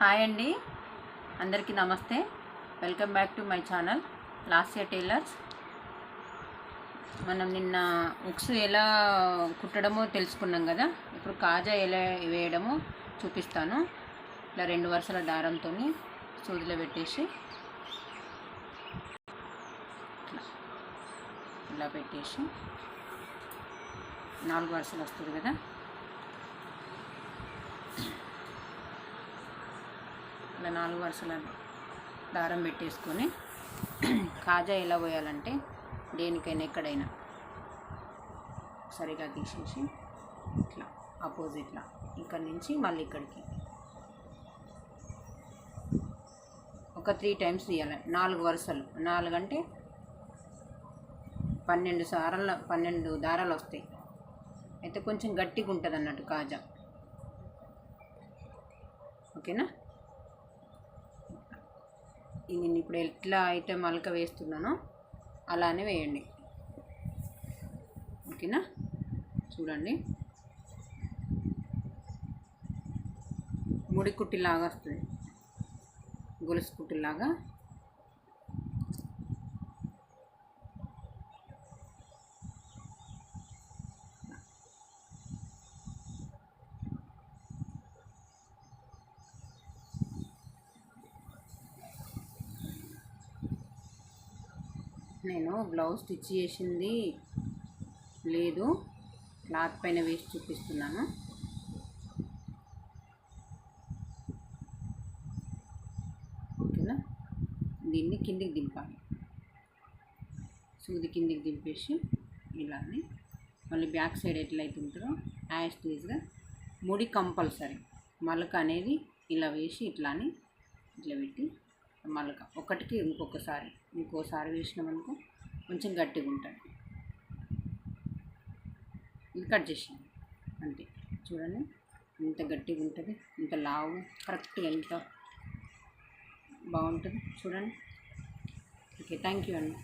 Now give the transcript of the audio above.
Hi అండి. అందరికీ నమస్తే. Welcome back to my channel Lasya tailors. మనం నిన్న ఉక్స్ ఎలా కుట్టడమో తెలుసుకున్నాం కదా. ఇప్పుడు కాజా ఎలా వేయడమో చూపిస్తాను. ఇలా రెండు వరుసల దారంతో సూదిలో పెట్టేసి ఇలా పెట్టేసి నాలుగు వరుసలు వస్తుంది కదా. ఇలా నాలుగు వరుసల దారం పెట్టేసుకొని కాజా ఎలా పోయాలంటే దేనికైనా ఎక్కడైనా సరిగా తీసేసి ఇట్లా ఆపోజిట్లా ఇక్కడి నుంచి మళ్ళీ ఇక్కడికి. ఒక త్రీ టైమ్స్ తీయాలి. నాలుగు వరుసలు. నాలుగు అంటే పన్నెండు సారాల పన్నెండు దారాలు వస్తాయి. అయితే కొంచెం గట్టిగా ఉంటుంది అన్నట్టు కాజా. ఓకేనా? నేను ఇప్పుడు ఎట్లా అయితే మలక వేస్తున్నానో అలానే వేయండి. ఓకేనా? చూడండి. ముడి కుట్టిలాగా వస్తుంది. గొలుసు కుట్టిలాగా. నేను బ్లౌజ్ స్టిచ్ చేసింది లేదు క్లాత్ పైన వేసి చూపిస్తున్నాను. ఓకేనా? దీన్ని కిందికి దింపాలి. సూది కిందికి దింపేసి ఇలానే మళ్ళీ బ్యాక్ సైడ్ ఎట్లయితే ఉంటుందో యాజ్ టీజ్గా ముడి కంపల్సరీ. మలక అనేది ఇలా వేసి ఇట్లానే ఇట్లా పెట్టి మలక ఒకటికి ఇంకొకసారి ఇంకోసారి వేసినామనుకో కొంచెం గట్టిగా ఉంటుంది. ఇది కట్ చేసాను అంతే. చూడండి ఇంత గట్టిగా ఉంటుంది ఇంత లావు కరెక్ట్గా ఎంత బాగుంటుంది. చూడండి. ఓకే థ్యాంక్ యూ అండి.